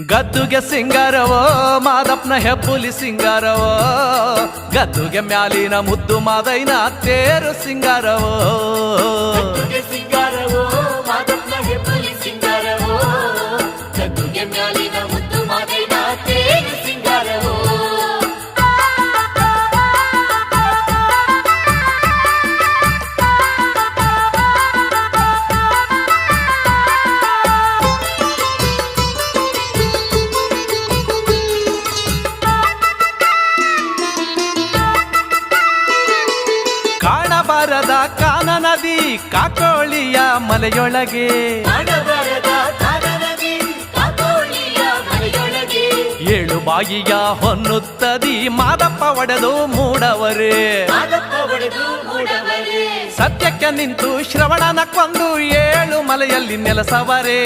ಗದ್ದುಗೆ ಸಿಂಗಾರವೋ ಮಾದಪ್ಪನ ಹೆಬ್ಬುಲಿ ಸಿಂಗಾರವೋ ಗದ್ದುಗೆ ಮ್ಯಾಲಿನ ಮುದ್ದು ಮಾದೈನ ತೇರು ಸಿಂಗಾರವೋ. ಕಾಣಬಾರದ ಕಾನ ನದಿ ಕಾಕೋಳಿಯ ಮಲೆಯೊಳಗೆ. ಏಳು ಬಾಯಿಯ ಹೊನ್ನುತ್ತದಿ ಮಾದಪ್ಪ ಒಡೆದು ಮೂಡವರೇ. ಸತ್ಯಕ್ಕೆ ನಿಂತು ಶ್ರವಣನ ಕೊಂದು ಏಳು ಮಲೆಯಲ್ಲಿ ನೆಲಸವರೇ.